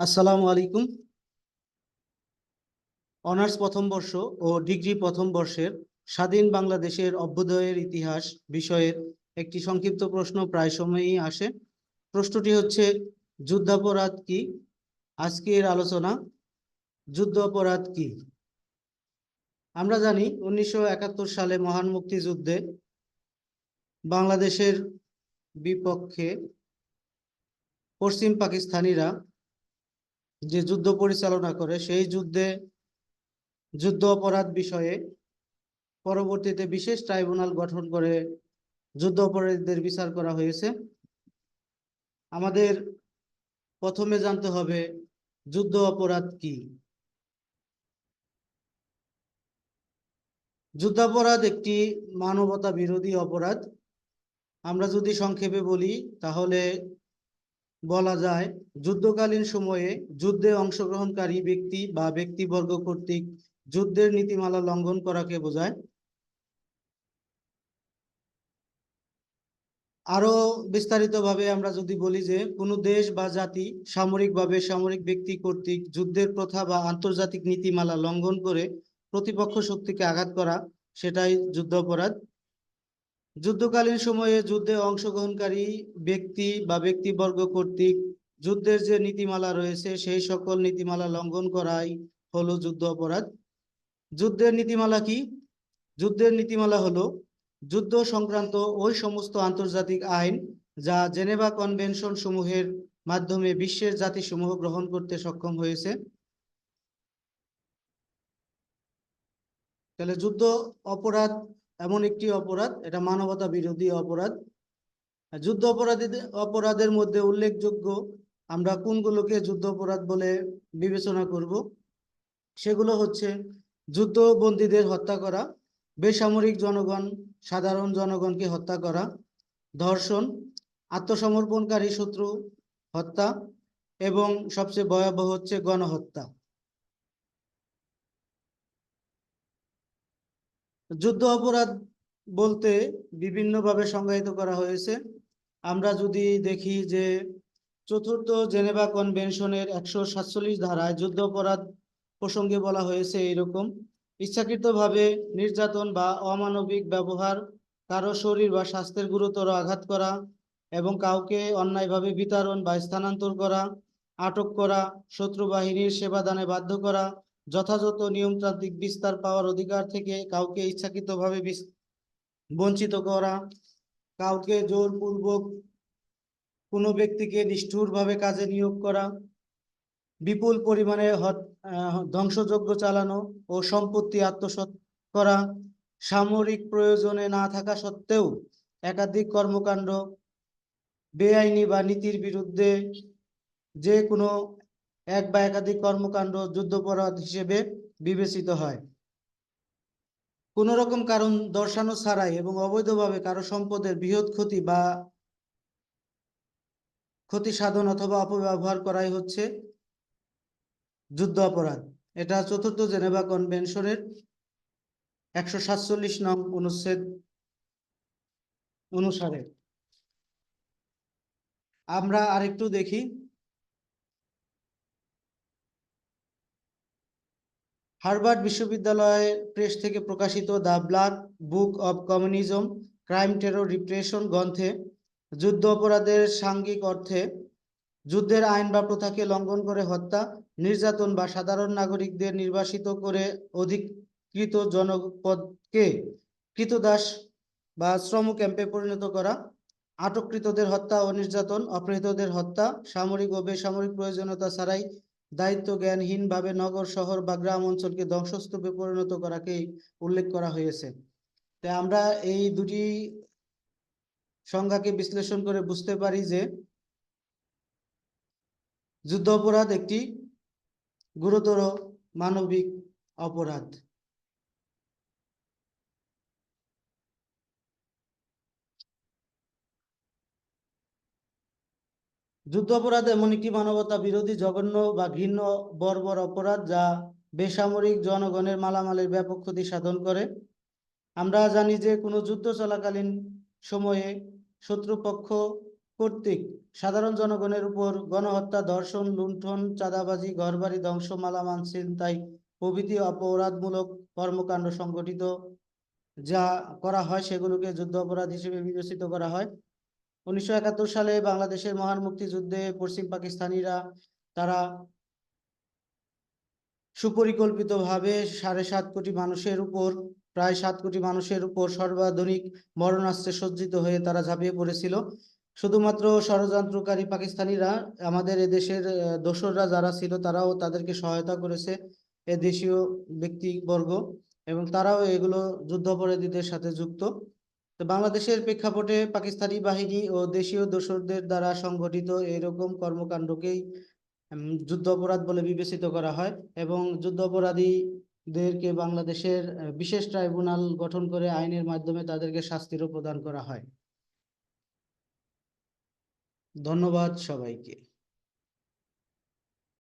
আসসালামু আলাইকুম। অনার্স প্রথম বর্ষ ও ডিগ্রি প্রথম বর্ষের স্বাধীন বাংলাদেশের অভ্যুদয়ের ইতিহাস বিষয়ের একটি সংক্ষিপ্ত প্রশ্ন প্রায় সময়ই আসে। প্রশ্নটি হচ্ছে, যুদ্ধাপরাধ কি? আজকের আলোচনা যুদ্ধ অপরাধ কি? আমরা জানি, উনিশশো একাত্তর সালে মহান মুক্তিযুদ্ধে বাংলাদেশের বিপক্ষে পশ্চিম পাকিস্তানিরা যে যুদ্ধ পরিচালনা করে, সেই যুদ্ধে যুদ্ধ অপরাধ বিষয়ে পরবর্তীতে বিশেষ ট্রাইব্যুনাল গঠন করে যুদ্ধ অপরাধীদের বিচার করা হয়েছে। আমাদের প্রথমে জানতে হবে যুদ্ধ অপরাধ কি? যুদ্ধাপরাধ একটি মানবতা বিরোধী অপরাধ। আমরা যদি সংক্ষেপে বলি, তাহলে বলা যায়, যুদ্ধকালীন সময়ে যুদ্ধে অংশগ্রহণকারী ব্যক্তি বা ব্যক্তিবর্গ কর্তৃক যুদ্ধের নীতিমালা লঙ্ঘন করাকে বোঝায়? আরও বিস্তারিতভাবে আমরা যদি বলি যে, কোনো দেশ বা জাতি সামরিক ব্যক্তি কর্তৃক যুদ্ধের প্রথা বা আন্তর্জাতিক নীতিমালা লঙ্ঘন করে প্রতিপক্ষ শক্তিকে আঘাত করা, সেটাই যুদ্ধ অপরাধ যুদ্ধকালীন সময়ে যুদ্ধে অংশগ্রহণকারী ব্যক্তি বা ব্যক্তিবর্গ কর্তৃক যুদ্ধের যে নীতিমালা রয়েছে, সেই সকল নীতিমালা লঙ্ঘন করাই হলো যুদ্ধ অপরাধ। যুদ্ধের নীতিমালা কি? যুদ্ধের নীতিমালা হলো যুদ্ধ সংক্রান্ত ওই সমস্ত আন্তর্জাতিক আইন যা জেনেভা কনভেনশন সমূহের মাধ্যমে বিশ্বের জাতিসমূহ গ্রহণ করতে সক্ষম হয়েছে। তাহলে যুদ্ধ অপরাধ এমন একটি অপরাধ, এটা মানবতা বিরোধী অপরাধ। যুদ্ধ অপরাধীদের অপরাধের মধ্যে উল্লেখযোগ্য আমরা কোনগুলোকে যুদ্ধ অপরাধ বলে বিবেচনা করব? সেগুলো হচ্ছে যুদ্ধবন্দীদের হত্যা করা, বেসামরিক জনগণ, সাধারণ জনগণকে হত্যা করা, ধর্ষণ, আত্মসমর্পণকারী শত্রু হত্যা, এবং সবচেয়ে ভয়াবহ হচ্ছে গণহত্যা। যুদ্ধ অপরাধ বলতে বিভিন্নভাবে সংজ্ঞায়িত করা হয়েছে। আমরা যদি দেখি যে চতুর্থ জেনেভা কনভেনশনের একশো সাতচল্লিশ ধারায় যুদ্ধ অপরাধ প্রসঙ্গে বলা হয়েছে এইরকম, ইচ্ছাকৃতভাবে নির্যাতন বা অমানবিক ব্যবহার, কারও শরীর বা স্বাস্থ্যের গুরুতর আঘাত করা এবং কাউকে অন্যায়ভাবে বিতরণ বা স্থানান্তর করা, আটক করা, শত্রু বাহিনীর সেবাদানে বাধ্য করা যথাযথ নিয়মতান্ত্রিক বিস্তার পাওয়ার অধিকার থেকে কাউকে ইচ্ছাকৃতভাবে বঞ্চিত করা, কাউকে জোরপূর্বক কোনো ব্যক্তিকে নিষ্ঠুরভাবে কাজে নিয়োগ করা, বিপুল পরিমাণে ধ্বংসযজ্ঞ চালানো ও সম্পত্তি আত্মসাৎ করা, সামরিক প্রয়োজনে না থাকা সত্ত্বেও একাধিক কর্মকাণ্ড, বেআইনি বা নীতির বিরুদ্ধে যে কোনো এক বা একাধিক কর্মকাণ্ড যুদ্ধপরাধ হিসেবে বিবেচিত হয়। কোন রকম কারণ দর্শানো ছাড়াই এবং অবৈধভাবে কারও সম্পদের বৃহৎ ক্ষতি বা ক্ষতি সাধন অথবা অপব্যবহার করাই হচ্ছে যুদ্ধ অপরাধ এটা চতুর্থ জেনেভা কনভেনশনের একশো সাতচল্লিশ নং অনুচ্ছেদ অনুসারে। আমরা আরেকটু দেখি হার্ভার্ড বিশ্ববিদ্যালয়ের প্রেস থেকে প্রকাশিত the black book of communism, crime, terror, repression গ্রন্থে যুদ্ধ অপরাধের সাঙ্গিক অর্থে যুদ্ধের আইন বা প্রথাকে লঙ্ঘন করে হত্যা, নির্যাতন বা সাধারণ নাগরিকদের নির্বাসিত করে অধিকৃত জনপদকে কৃতদাস বা শ্রম ক্যাম্পে পরিণত করা, আটককৃতদের হত্যা ও নির্যাতন, অপহৃতদের হত্যা, সামরিক ও বেসামরিক প্রয়োজনীয়তা ছাড়াই দায়িত্ব জ্ঞানহীনভাবে নগর, শহর বা গ্রাম অঞ্চলকে ধ্বংসস্তূপে পরিণত করাকেই উল্লেখ করা হয়েছে। তাই আমরা এই দুটি সংজ্ঞাকে বিশ্লেষণ করে বুঝতে পারি যে যুদ্ধ অপরাধ একটি গুরুতর মানবিক অপরাধ। যুদ্ধ অপরাধ এমন একটি মানবতা বিরোধী, জঘন্য বা ঘৃণ্য, বর্বর অপরাধ যা বেসামরিক জনগণের মালামালের ব্যাপক ক্ষতি সাধন করে। আমরা জানি যে কোনো যুদ্ধ চলাকালীন সময়ে শত্রুপক্ষ কর্তৃক সাধারণ জনগণের উপর গণহত্যা, ধর্ষণ, লুণ্ঠন, চাঁদাবাজি, ঘরবাড়ি, ধ্বংস, মালামাল, ছিনতাই প্রভৃতি অপরাধমূলক কর্মকাণ্ড সংগঠিত যা করা হয় সেগুলোকে যুদ্ধ অপরাধ হিসেবে বিবেচিত করা হয়। উনিশশো একাত্তর সালে বাংলাদেশের মহান মুক্তিযুদ্ধে পশ্চিম পাকিস্তানিরা তারা সুপরিকল্পিতভাবে সাড়ে সাত কোটি মানুষের উপর, প্রায় সাত কোটি মানুষের উপর সর্বাধুনিক মরণাস্ত্রে সজ্জিত হয়ে তারা ঝাঁপিয়ে পড়েছিল। শুধুমাত্র ষড়যন্ত্রকারী পাকিস্তানিরা, আমাদের এদেশের দোসররা যারা ছিল তারাও তাদেরকে সহায়তা করেছে এ দেশীয় ব্যক্তিবর্গ এবং তারাও এগুলো যুদ্ধাপরাধীদের সাথে যুক্ত। বাংলাদেশের প্রেক্ষাপটে পাকিস্তানি বাহিনী ও দেশীয় দোসরদের দ্বারা সংগঠিত এরকম কর্মকাণ্ডকেই যুদ্ধ অপরাধ বলে বিবেচিত করা হয় এবং যুদ্ধ অপরাধীদেরকে বাংলাদেশের বিশেষ ট্রাইব্যুনাল গঠন করে আইনের মাধ্যমে তাদেরকে শাস্তিরও প্রদান করা হয়। ধন্যবাদ সবাইকে।